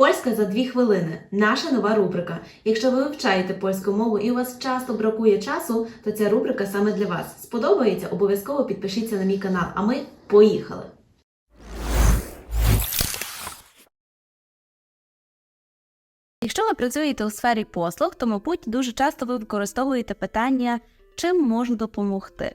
Польська за дві хвилини наша нова рубрика. Якщо ви вивчаєте польську мову і у вас часто бракує часу, то ця рубрика саме для вас. Сподобається? Обов'язково підпишіться на мій канал. А ми поїхали! Якщо ви працюєте у сфері послуг, то, мабуть, дуже часто ви використовуєте питання, чим можу допомогти.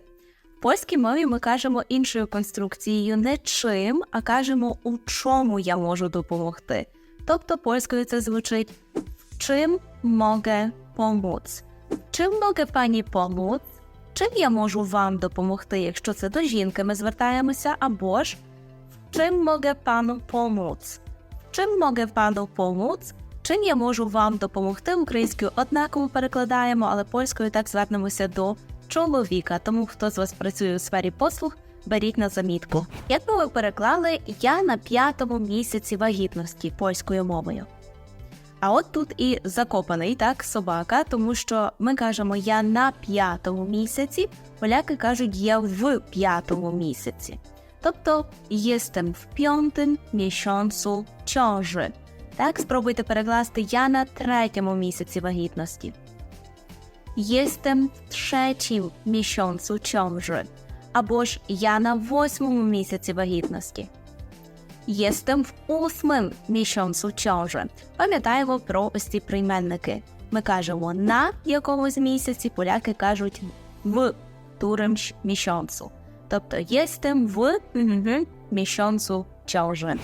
В польській мові ми кажемо іншою конструкцією не чим, а кажемо у чому я можу допомогти. Тобто польською це звучить чим mogę pomóc? Чим mogę пані помóc? Чим я можу вам допомогти, якщо це до жінки ми звертаємося, або ж чим mogę пану помóc? Чим mogę пану помóc? Чим я можу вам допомогти? Українською однаково перекладаємо, але польською так звернемося до чоловіка. Тому хто з вас працює у сфері послуг, беріть на замітку. Як би ви переклали я на п'ятому місяці вагітності польською мовою. А от тут і закопаний так собака, тому що ми кажемо я на п'ятому місяці, поляки кажуть я в п'ятому місяці. Тобто єстем в п'ятим місяцю ciąży. Так, спробуйте перекласти я на третьому місяці вагітності. Єстем в trzecim miesiącu ciąży. Або ж я на восьмому місяці вагітності. Єстем в восьмим місяцю ciąży. Пам'ятаємо про ось ці прийменники. Ми кажемо на якомусь місяці, поляки кажуть в którymś miesiącu. Тобто єстем в місяцю ciąży.